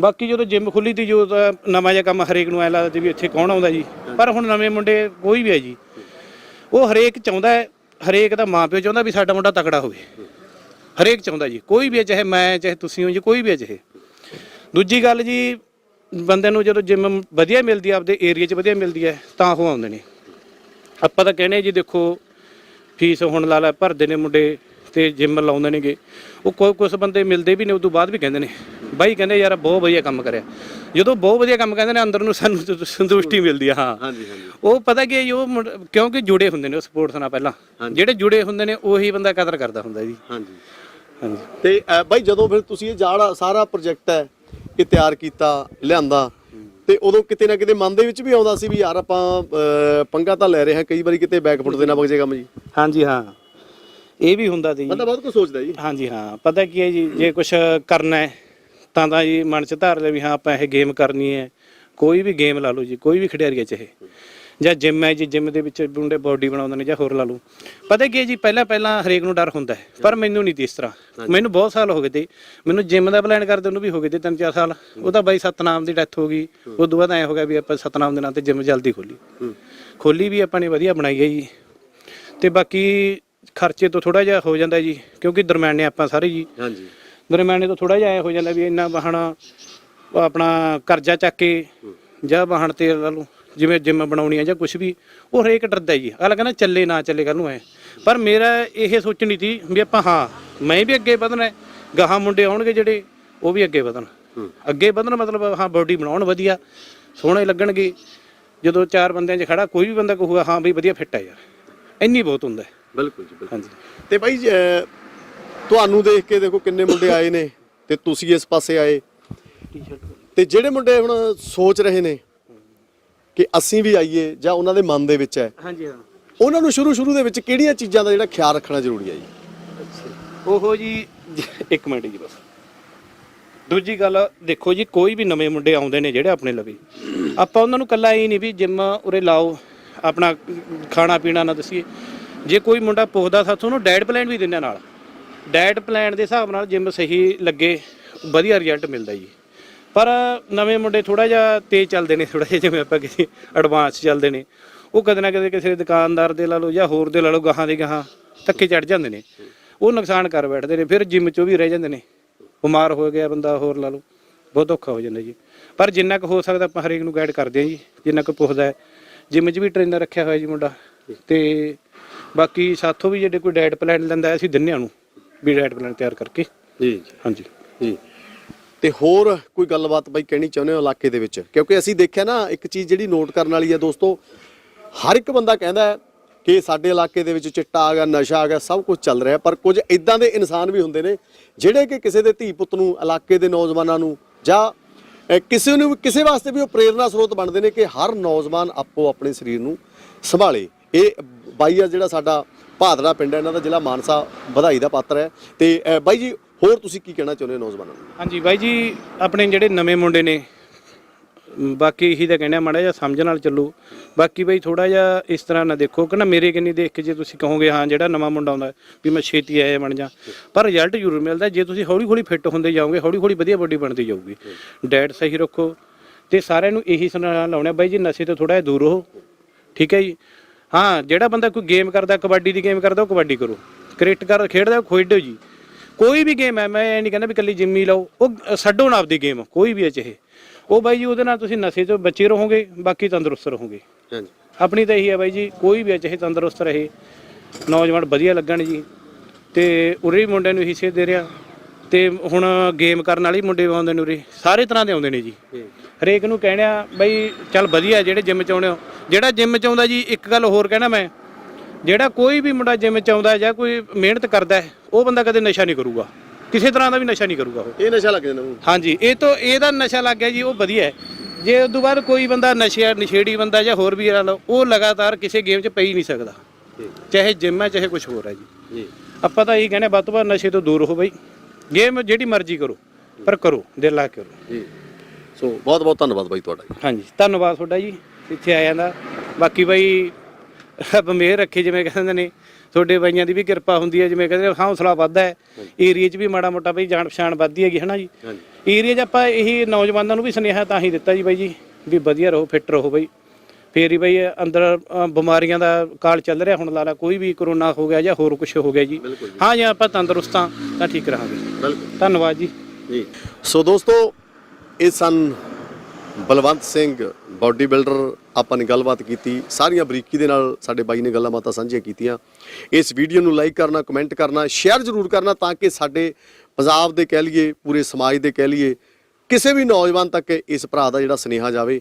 ਬਾਕੀ ਜਦੋਂ ਜਿਮ ਖੁੱਲੀ ਤੀ ਜੋ ਤਾਂ ਨਵਾਂ ਜਿਹਾ ਕੰਮ ਹਰੇਕ ਨੂੰ ਐ ਲੱਗਦਾ ਸੀ ਵੀ ਇੱਥੇ ਕੌਣ ਆਉਂਦਾ ਜੀ। ਪਰ ਹੁਣ ਨਵੇਂ ਮੁੰਡੇ ਕੋਈ ਵੀ ਹੈ ਜੀ। ਉਹ ਹਰੇਕ ਚਾਹੁੰਦਾ ਹੈ ਹਰੇਕ ਦਾ ਮਾਪਿਓ ਚਾਹੁੰਦਾ ਵੀ ਸਾਡਾ ਮੁੰਡਾ ਤਕੜਾ ਹੋਵੇ। ਹਰੇਕ ਚਾਹੁੰਦਾ ਜੀ। ਕੋਈ ਵੀ ਹੈ ਚਾਹੇ ਮੈਂ ਚਾਹੇ ਤੁਸੀਂ ਹੋ ਜੀ ਕੋਈ ਵੀ ਹੈ ਚਾਹੇ। ਦੂਜੀ ਗੱਲ ਜੀ ਬੰਦੇ ਨੂੰ ਜਦੋਂ ਜਿਮ ਵਧੀਆ ਮਿਲਦੀ ਹੈ ਆਪਦੇ ਏਰੀਆ 'ਚ ਵਧੀਆ ਮਿਲਦੀ ਹੈ ਤਾਂ ਉਹ ਆਉਂਦੇ ਨੇ। ਆਪਾਂ ਤਾਂ ਕਹਿੰਦੇ ਜੀ ਦੇਖੋ ਫੀਸ ਹੁਣ ਲਾ ਲਾ ਭਰਦੇ ਨੇ ਮੁੰਡੇ। ਤੇ ਜਿਮ ਲਾਉਂਦੇ ਨੇਗੇ। ਉਹ ਕੋਈ ਕੁਝ ਬੰਦੇ ਮਿਲਦੇ ਵੀ ਨੇ ਉਦੋਂ ਬਾਅਦ ਵੀ ਕਹਿੰਦੇ ਨੇ ਬਾਈ ਕਹਿੰਦੇ ਯਾਰ ਬਹੁਤ ਵਧੀਆ ਕੰਮ ਕਰਿਆ। ਜਦੋਂ ਬਹੁਤ ਵਧੀਆ ਕੰਮ ਕਹਿੰਦੇ ਨੇ ਅੰਦਰ ਨੂੰ ਸਾਨੂੰ ਤ- ਸੰਤੁਸ਼ਟੀ ਮਿਲਦੀ ਆ ਹਾਂ। ਉਹ ਪਤਾ ਕੀ ਉਹ ਕਿਉਂਕਿ ਜੁੜੇ ਹੁੰਦੇ ਨੇ ਉਹ ਸਪੋਰਟਸ ਨਾਲ ਪਹਿਲਾਂ। ਜਿਹੜੇ ਜੁੜੇ ਹੁੰਦੇ ਨੇ ਉਹੀ ਬੰਦਾ ਕਦਰ ਕਰਦਾ ਹੁੰਦਾ ਜੀ। ਹਾਂਜੀ। ਤੇ ਬਾਈ ਜਦੋਂ ਫਿਰ ਤੁਸੀਂ ਇਹ ਜਾੜਾ ਸਾਰਾ ਪ੍ਰੋਜੈਕਟ ਹੈ ਇਹ ਤਿਆਰ ਕੀਤਾ ਲਿਆਂਦਾ ਤੇ ਉਦੋਂ ਕਿਤੇ ਨਾ ਕਿਤੇ ਮਨ ਦੇ ਵਿੱਚ ਵੀ ਆਉਂਦਾ ਸੀ ਵੀ ਯਾਰ ਆਪਾਂ ਪੰਗਾ ਤਾਂ ਲੈ ਰਹੇ ਹਾਂ ਕਈ ਵਾਰੀ ਕਿਤੇ ਬੈਕਫੁੱਟ ਦੇ ਨਾ ਵਗ ਜੇ ਕੰਮ ਜੀ। ਹਾਂਜੀ ਹਾਂ। ਇਹ ਵੀ ਹੁੰਦਾ ਸੀ ਜੀ। ਬੰਦਾ ਬਹੁਤ ਕੁਝ ਸੋਚਦਾ ਜੀ। ਹਾਂਜੀ ਹਾਂ। ਪਤਾ ਕੀ ਹੈ ਜੀ ਜੇ ਕੁਝ ਕਰਨਾ ਹੈ ਤਾਂ ਤਾਂ ਜੀ ਮਨ ਚ ਧਾਰ ਲੈ ਵੀ ਹਾਂ ਆਪਾਂ ਇਹ ਗੇਮ ਕਰਨੀ ਹੈ। ਕੋਈ ਵੀ ਗੇਮ ਲਾ ਲਓ ਜੀ ਕੋਈ ਵੀ ਖਿਡਾਰੀ ਹੈ ਚਾਹੇ। ਜਾਂ ਜਿਮ ਹੈ ਜੀ ਜਿਮ ਦੇ ਵਿੱਚ ਮੁੰਡੇ ਬਾਡੀ ਬਣਾਉਂਦੇ ਨੇ ਜਾਂ ਹੋਰ ਲਾ ਲਓ। ਪਤਾ ਕੀ ਹੈ ਜੀ ਪਹਿਲਾਂ ਪਹਿਲਾਂ ਹਰੇਕ ਨੂੰ ਡਰ ਹੁੰਦਾ ਹੈ ਪਰ ਮੈਨੂੰ ਨਹੀਂ ਤੀ ਇਸ ਤਰ੍ਹਾਂ। ਮੈਨੂੰ ਬਹੁਤ ਸਾਲ ਹੋ ਗਏ ਤੇ। ਮੈਨੂੰ ਜਿਮ ਦਾ ਪਲਾਨ ਕਰਦੇ ਉਹਨੂੰ ਵੀ ਹੋ ਗਏ ਤੇ ਤਿੰਨ ਚਾਰ ਸਾਲ। ਉਹ ਤਾਂ ਬਾਈ ਸਤਨਾਮ ਦੀ ਡੈਥ ਹੋ ਗਈ। ਉਸ ਤੋਂ ਬਾਅਦ ਐ ਹੋ ਗਿਆ ਵੀ ਆਪਾਂ ਸਤਨਾਮ ਦੇ ਨਾਂ ਤੇ ਜਿਮ ਜਲਦੀ ਖੋਲੀ। ਖੋਲੀ ਵੀ ਆਪਾਂ ਨੇ ਵਧੀਆ ਬਣਾਈ ਹੈ ਜੀ। ਤੇ ਬਾਕੀ ਖਰਚੇ ਤੋਂ ਥੋੜਾ ਜਿਹਾ ਹੋ ਜਾਂਦਾ ਜੀ ਕਿਉਂਕਿ ਦਰਮਿਆਨੇ ਆਪਾਂ ਸਾਰੇ ਜੀ। ਹਾਂਜੀ। ਦਰਮਿਆਨੇ ਤੋਂ ਥੋੜਾ ਜਿਹਾ ਐ ਹੋ ਜਾਂਦਾ ਵੀ ਇੰਨਾ ਵਾਹਣਾ ਆਪਣਾ ਕਰਜ਼ਾ ਚੱਕ ਕੇ ਜਾਂ ਵਾਹਣ ਤੇ ਲਾ ਲਓ ਜਿਵੇਂ ਜਿਮ ਬਣਾਉਣੀ ਆ ਜਾਂ ਕੁਝ ਵੀ ਉਹ ਹਰੇਕ ਡਰਦਾ ਜੀ। ਅਗਲਾ ਕਹਿੰਦਾ ਚੱਲੇ ਨਾ ਚੱਲੇ ਕੱਲ ਨੂੰ ਐ। ਪਰ ਮੇਰਾ ਇਹ ਸੋਚਣੀ ਸੀ ਵੀ ਆਪਾਂ ਹਾਂ ਮੈਂ ਵੀ ਅੱਗੇ ਵਧਣਾ ਗਾਹਾਂ ਮੁੰਡੇ ਆਉਣਗੇ ਜਿਹੜੇ ਉਹ ਵੀ ਅੱਗੇ ਵਧਣ। ਅੱਗੇ ਵਧਣ ਮਤਲਬ ਹਾਂ ਬਾਡੀ ਬਣਾਉਣ ਵਧੀਆ ਸੋਹਣੇ ਲੱਗਣਗੇ। ਜਦੋਂ ਚਾਰ ਬੰਦਿਆਂ 'ਚ ਖੜਾ ਕੋਈ ਵੀ ਬੰਦਾ ਕਹੂਗਾ ਹਾਂ ਬਈ ਵਧੀਆ ਫਿੱਟ ਆ ਯਾਰ। ਇੰਨੀ ਬਹੁਤ ਹੁੰਦਾ। ਬਿਲਕੁਲ ਜੀ ਬਿਲਕੁਲ। ਹਾਂਜੀ। ਤੇ ਬਾਈ ਜੀ, ਅਹ, ਤੁਹਾਨੂੰ ਦੇਖ ਕੇ ਦੇਖੋ ਕਿੰਨੇ ਮੁੰਡੇ ਆਏ ਨੇ ਤੇ ਤੁਸੀਂ ਇਸ ਪਾਸੇ ਆਏ। ਤੇ ਜਿਹੜੇ ਮੁੰਡੇ ਹੁਣ ਸੋਚ ਰਹੇ ਨੇ ਕਿ ਅਸੀਂ ਵੀ ਆਈਏ ਜਾਂ ਉਹਨਾਂ ਦੇ ਮਨ ਦੇ ਵਿੱਚ ਹੈ ਹਾਂਜੀ ਹਾਂ। ਉਹਨਾਂ ਨੂੰ ਸ਼ੁਰੂ ਸ਼ੁਰੂ ਦੇ ਵਿੱਚ ਕਿਹੜੀਆਂ ਚੀਜ਼ਾਂ ਦਾ ਜਿਹੜਾ ਖਿਆਲ ਰੱਖਣਾ ਜ਼ਰੂਰੀ ਹੈ ਜੀ? ਉਹੋ ਜੀ ਇੱਕ ਮਿੰਟ ਜੀ ਬਸ। ਦੂਜੀ ਗੱਲ ਦੇਖੋ ਜੀ ਕੋਈ ਵੀ ਨਵੇਂ ਮੁੰਡੇ ਆਉਂਦੇ ਨੇ ਜਿਹੜੇ ਆਪਣੇ ਲਵੇ। ਆਪਾਂ ਉਹਨਾਂ ਨੂੰ ਕੱਲਾ ਇਹ ਨਹੀਂ ਵੀ ਜਿੰਮ ਉਰੇ ਲਾਓ ਆਪਣਾ ਖਾਣਾ ਪੀਣਾ ਨਾ ਦਸੀਏ। ਜੇ ਕੋਈ ਮੁੰਡਾ ਪੁੱਛਦਾ ਸਾਥੋਂ ਉਹਨੂੰ ਡਾਈਟ ਪਲਾਨ ਵੀ ਦਿੰਦੇ ਨਾਲ। ਡਾਈਟ ਪਲਾਨ ਦੇ ਹਿਸਾਬ ਨਾਲ ਜਿੰਮ ਸਹੀ ਲੱਗੇ, ਵਧੀਆ ਰਿਜ਼ਲਟ ਮਿਲਦਾ ਜੀ। ਪਰ ਨਵੇਂ ਮੁੰਡੇ ਥੋੜਾ ਜਿਹਾ ਤੇਜ਼ ਚੱਲਦੇ ਨੇ ਥੋੜਾ ਜਿਹਾ ਜਿਵੇਂ ਆਪਾਂ ਕਿਸੇ ਐਡਵਾਂਸ ਚੱਲਦੇ ਨੇ। ਉਹ ਕਦੇ ਨਾ ਕਦੇ ਕਿਸੇ ਦੁਕਾਨਦਾਰ ਦੇ ਲਾ ਲਓ ਜਾਂ ਹੋਰ ਦੇ ਲਾ ਲਓ, ਗਾਹਾਂ ਦੇ ਗਾਹਾਂ ਧੱਕੇ ਚੜ ਜਾਂਦੇ ਨੇ। ਉਹ ਨੁਕਸਾਨ ਕਰ ਬੈਠਦੇ ਨੇ, ਫਿਰ ਜਿੰਮ ਚੋਂ ਵੀ ਰਹਿ ਜਾਂਦੇ ਨੇ। ਬਿਮਾਰ ਹੋ ਗਿਆ ਬੰਦਾ, ਹੋਰ ਲਾ ਲਓ, ਬਹੁਤ ਔਖਾ ਹੋ ਜਾਂਦਾ ਜੀ। ਪਰ ਜਿੰਨਾ ਕੁ ਹੋ ਸਕਦਾ ਆਪਾਂ ਹਰੇਕ ਨੂੰ ਗਾਈਡ ਕਰਦੇ ਹਾਂ ਜੀ, ਜਿੰਨਾ ਕੁ ਪੁੱਛਦਾ ਹੈ। ਜਿੰਮ 'ਚ ਵੀ ਟ੍ਰੇਨਰ ਰੱਖਿਆ ਹੋਇਆ ਜੀ ਮੁੰਡਾ, ਤੇ ਬਾਕੀ ਸਾਥੋਂ ਵੀ ਜਿਹੜੇ ਕੋਈ ਡਾਈਟ ਪਲਾਨ ਲੈਂਦਾ ਹੈ, ਅਸੀਂ ਦਿੰਨੇ ਆ ਨੂੰ ਵੀ ਡਾਈਟ ਪਲਾਨ ਤਿਆਰ ਕਰਕੇ। ਜੀ ਹਾਂਜੀ। ਜੀ। ਤੇ ਹੋਰ ਕੋਈ ਗੱਲਬਾਤ ਬਾਈ ਕਹਿਣੀ ਚਾਹੁੰਦੇ ਹੋ ਇਲਾਕੇ ਦੇ ਵਿੱਚ? ਕਿਉਂਕਿ ਅਸੀਂ ਦੇਖਿਆ ਨਾ ਇੱਕ ਚੀਜ਼ ਜਿਹੜੀ ਨੋਟ ਕਰਨ ਵਾਲੀ ਹੈ ਦੋਸਤੋ ਹਰ ਇੱਕ ਬੰਦਾ ਕਹਿੰਦਾ ਹੈ ਕਿ ਸਾਡੇ ਇਲਾਕੇ ਦੇ ਵਿੱਚ ਚਿੱਟਾ ਆ ਗਿਆ ਨਸ਼ਾ ਆ ਗਿਆ ਸਭ ਕੁਝ ਚੱਲ ਰਿਹਾ ਪਰ ਕੁਝ ਇਦਾਂ ਦੇ ਇਨਸਾਨ ਵੀ ਹੁੰਦੇ ਨੇ ਜਿਹੜੇ ਕਿ ਕਿਸੇ ਦੇ ਧੀ ਪੁੱਤ ਨੂੰ ਇਲਾਕੇ ਦੇ ਨੌਜਵਾਨਾਂ ਨੂੰ ਜਾਂ ਅਹ, ਕਿਸੇ ਨੂੰ ਵੀ ਕਿਸੇ ਵਾਸਤੇ ਵੀ ਉਹ ਪ੍ਰੇਰਨਾ ਸਰੋਤ ਬਣਦੇ ਨੇ ਕਿ ਹਰ ਨੌਜਵਾਨ ਆਪੋ ਆਪਣੇ ਸਰੀਰ ਨੂੰ ਸੰਭਾਲੇ। ਇਹ ਬਾਈ ਆ ਜਿਹੜਾ ਸਾਡਾ ਭਾਦਰਾ ਪਿੰਡ ਹੈ ਇਹਨਾਂ ਦਾ ਜ਼ਿਲ੍ਹਾ ਮਾਨਸਾ ਵਧਾਈ ਦਾ ਪਾਤਰ ਹੈ। ਤੇ ਅਹ, ਬਾਈ ਜੀ ਹੋਰ ਤੁਸੀਂ ਕੀ ਕਹਿਣਾ ਚਾਹੁੰਦੇ ਹੋ ਨੌਜਵਾਨਾਂ ਨੂੰ? ਹਾਂਜੀ ਬਾਈ ਜੀ ਆਪਣੇ ਜਿਹੜੇ ਨਵੇਂ ਮੁੰਡੇ ਨੇ ਮ, ਬਾਕੀ ਇਹੀ ਤਾਂ ਕਹਿਣਾ ਮਾੜਾ ਜਿਹਾ ਸਮਝ ਨਾਲ ਚੱਲੋ। ਬਾਕੀ ਬਾਈ ਥੋੜਾ ਜਿਹਾ ਇਸ ਤਰ੍ਹਾਂ ਨਾ ਦੇਖੋ ਕਿ ਨਾ ਮੇਰੇ ਕਿੰਨੀ ਦੇਖ ਕੇ ਜੇ ਤੁਸੀਂ ਕਹੋਗੇ ਹਾਂ ਜਿਹੜਾ ਨਵਾਂ ਮੁੰਡਾ ਆਉਂਦਾ ਵੀ ਮੈਂ ਛੇਤੀ ਆਇਆ ਬਣ ਜਾ। ਪਰ ਰਿਜ਼ਲਟ ਜ਼ਰੂਰ ਮਿਲਦਾ ਜੇ ਤੁਸੀਂ ਹੌਲੀ ਹੌਲੀ ਫਿੱਟ ਹੁੰਦੇ ਜਾਓਗੇ ਹੌਲੀ ਹੌਲੀ ਵਧੀਆ ਬੋਡੀ ਬਣਦੀ ਜਾਊਗੀ। ਡਾਈਟ ਸਹੀ ਰੱਖੋ। ਤੇ ਸਾਰਿਆਂ ਨੂੰ ਇਹੀ ਸੁਣਾ ਲਾਉਣਾ ਬਾਈ ਜੀ ਨਸ਼ੇ ਤੋਂ ਥੋੜਾ ਜਿਹਾ ਦੂਰ ਰਹੋ। ਠੀਕ ਹੈ ਜੀ? ਹਾਂ ਜਿਹੜਾ ਬੰਦਾ ਕੋਈ ਗੇਮ ਕਰਦਾ ਕਬੱਡੀ ਦੀ ਗੇਮ ਕਰਦਾ ਉਹ ਕਬੱਡੀ ਕਰੋ। ਕ੍ਰਿਕਟ ਕਰ ਖੇਡਦਾ ਉਹ ਖੇਡੋ ਜੀ। ਕੋਈ ਵੀ ਗੇਮ ਹੈ ਮੈਂ ਇਹ ਨਹੀਂ ਕਹਿੰਦਾ ਵੀ ਕੱਲੀ ਜਿੰਮੀ ਲਾਓ ਉਹ ਛੱਡੋ ਨਾ ਆਪਦੀ ਗੇਮ ਕੋਈ ਵੀ ਹੈ ਚਾਹੇ। ਉਹ ਬਾਈ ਜੀ ਉਹਦੇ ਨਾਲ ਤੁਸੀਂ ਨਸ਼ੇ ਤੋਂ ਬਚੇ ਰਹੋਗੇ ਬਾਕੀ ਤੰਦਰੁਸਤ ਰਹੋਗੇ। ਹਾਂਜੀ। ਆਪਣੀ ਤਾਂ ਇਹੀ ਹੈ ਬਾਈ ਜੀ ਕੋਈ ਵੀ ਹੈ ਚਾਹੇ ਤੰਦਰੁਸਤ ਰਹੇ। ਨੌਜਵਾਨ ਵਧੀਆ ਲੱਗਣ ਜੀ। ਤੇ ਉਰੇ ਵੀ ਮੁੰਡਿਆਂ ਨੂੰ ਹਿੱਸੇ ਦੇ ਰਿਹਾ। ਤੇ ਹੁਣ ਗੇਮ ਕਰਨ ਵਾਲੇ ਮੁੰਡੇ ਵੀ ਆਉਂਦੇ ਨੇ ਉਰੇ। ਸਾਰੇ ਤਰ੍ਹਾਂ ਦੇ ਆਉਂਦੇ ਨੇ ਜੀ। ਹਰੇਕ ਨੂੰ ਕਹਿਣਿਆ ਬਈ ਚੱਲ ਵਧੀਆ ਜਿਹੜੇ ਜਿਮ ਚ ਆਉਂਦੇ ਹੋ। ਜਿਹੜਾ ਜਿਮ ਚ ਆਉਂਦਾ ਜੀ ਇੱਕ ਗੱਲ ਹੋਰ ਕਹਿਣਾ ਮੈਂ। ਜਿਹੜਾ ਕੋਈ ਵੀ ਮੁੰਡਾ ਜਿਮ ਚ ਆਉਂਦਾ ਜਾਂ ਕੋਈ ਮਿਹਨਤ ਕਰਦਾ ਹੈ ਉਹ ਬੰਦਾ ਕਦੇ ਨਸ਼ਾ ਨਹੀਂ ਕਰੂਗਾ। ਕਿਸੇ ਤਰ੍ਹਾਂ ਦਾ ਵੀ ਨਸ਼ਾ ਨਹੀਂ ਕਰੂਗਾ ਉਹ। ਇਹ ਨਸ਼ਾ ਲੱਗ ਜਾਂਦਾ ਉਹਨੂੰ। ਹਾਂਜੀ ਇਹ ਤੋਂ ਇਹਦਾ ਨਸ਼ਾ ਲੱਗ ਗਿਆ ਜੀ ਉਹ ਵਧੀਆ ਹੈ। ਜੇ ਉਸ ਤੋਂ ਬਾਅਦ ਕੋਈ ਬੰਦਾ ਨਸ਼ਿਆ ਨਸ਼ੇੜੀ ਬੰਦਾ ਜਾਂ ਹੋਰ ਵੀ ਨਾਲ ਉਹ ਲਗਾਤਾਰ ਕਿਸੇ ਗੇਮ 'ਚ ਪਈ ਨਹੀਂ ਸਕਦਾ। ਚਾਹੇ ਜਿਮ ਹੈ ਚਾਹੇ ਕੁਝ ਹੋਰ ਹੈ ਜੀ। ਜੀ। ਆਪਾਂ ਤਾਂ ਇਹੀ ਕਹਿੰਦੇ ਵੱਧ ਤੋਂ ਵੱਧ ਨਸ਼ੇ ਤੋਂ ਦੂਰ ਰਹੋ ਬਈ। ਗੇਮ ਜਿਹੜੀ ਮਰਜ਼ੀ ਕਰੋ ਪਰ ਕਰੋ ਦਿਲ ਲਾ ਕੇ ਕਰੋ। ਜੀ। ਸੋ ਬਹੁਤ ਬਹੁਤ ਧੰਨਵਾਦ ਬਾਈ ਤੁਹਾਡਾ ਜੀ। ਹਾਂਜੀ ਧੰਨਵਾਦ ਤੁਹਾਡਾ ਜੀ ਇੱਥੇ ਆਇਆਂ ਦਾ। ਬਾਕੀ ਬਾਈ ਰੱਬ ਮਿਹਰ ਰੱਖੇ ਜਿਵੇਂ ਕਹਿੰਦੇ ਨੇ ਤੁਹਾਡੇ ਬਾਈਆਂ ਦੀ ਵੀ ਕਿਰਪਾ ਹੁੰਦੀ ਹੈ ਜਿਵੇਂ ਕਹਿੰਦੇ ਹੌਸਲਾ ਵੱਧਦਾ ਹੈ। ਏਰੀਆ 'ਚ ਵੀ ਮਾੜਾ ਮੋਟਾ ਬਈ ਜਾਣ ਪਛਾਣ ਵੱਧਦੀ ਹੈਗੀ ਹਨਾ ਜੀ? ਏਰੀਆ 'ਚ ਆਪਾਂ ਇਹੀ ਨੌਜਵਾਨਾਂ ਨੂੰ ਵੀ ਸੁਨੇਹਾ ਤਾਂ ਹੀ ਦਿੱਤਾ ਜੀ ਬਾਈ ਜੀ ਵੀ ਵਧੀਆ ਰਹੋ ਫਿੱਟ ਰਹੋ ਬਾਈ। ਫੇਰ ਹੀ ਬਾਈ ਅੰਦਰ ਅ, ਬਿਮਾਰੀਆਂ ਦਾ ਕਾਲ ਚੱਲ ਰਿਹਾ ਹੁਣ ਲਾਲਾ ਕੋਈ ਵੀ ਕਰੋਨਾ ਹੋ ਗਿਆ ਜਾਂ ਹੋਰ ਕੁਝ ਹੋ ਗਿਆ ਜੀ। ਬਿਲਕੁਲ ਜੀ। ਹਾਂ ਜੇ ਆਪਾਂ ਤੰਦਰੁਸਤ ਹਾਂ ਤਾਂ ਠੀਕ ਰਹਾਂਗੇ। ਬਿਲਕੁਲ। ਧੰਨਵਾਦ ਜੀ। ਜੀ। ਸੋ ਦੋਸਤੋ ਇਹ ਸਨ ਬਲਵੰਤ ਸਿੰਘ ਬਾਡੀ ਬਿਲਡਰ ਆਪਾਂ ਨੇ ਗੱਲਬਾਤ ਕੀਤੀ ਸਾਰੀਆਂ ਬਰੀਕੀ ਦੇ ਨਾਲ ਸਾਡੇ ਬਾਈ ਨੇ ਗੱਲਾਂ ਬਾਤਾਂ ਸਾਂਝੀਆਂ ਕੀਤੀਆਂ। ਇਸ ਵੀਡੀਓ ਨੂੰ ਲਾਈਕ ਕਰਨਾ ਕਮੈਂਟ ਕਰਨਾ ਸ਼ੇਅਰ ਜ਼ਰੂਰ ਕਰਨਾ ਤਾਂ ਕਿ ਸਾਡੇ ਪੰਜਾਬ ਦੇ ਕਹਿ ਲਈਏ ਪੂਰੇ ਸਮਾਜ ਦੇ ਕਹਿ ਲਈਏ ਕਿਸੇ ਵੀ ਨੌਜਵਾਨ ਤੱਕ ਇਸ ਭਰਾ ਦਾ ਜਿਹੜਾ ਸੁਨੇਹਾ ਜਾਵੇ।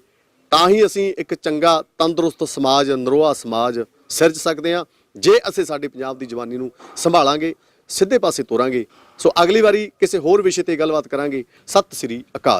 ਤਾਂ ਹੀ ਅਸੀਂ ਇੱਕ ਚੰਗਾ ਤੰਦਰੁਸਤ ਸਮਾਜ, ਨਰੋਆ ਸਮਾਜ ਸਿਰਜ ਸਕਦੇ ਹਾਂ। ਜੇ ਅਸੀਂ ਸਾਡੇ ਪੰਜਾਬ ਦੀ ਜਵਾਨੀ ਨੂੰ ਸੰਭਾਲਾਂਗੇ, ਸਿੱਧੇ ਪਾਸੇ ਤੋਰਾਂਗੇ। ਸੋ ਅਗਲੀ ਵਾਰੀ ਕਿਸੇ ਹੋਰ ਵਿਸ਼ੇ ਤੇ ਗੱਲਬਾਤ ਕਰਾਂਗੇ। ਸਤਿ ਸ੍ਰੀ ਅਕਾਲ।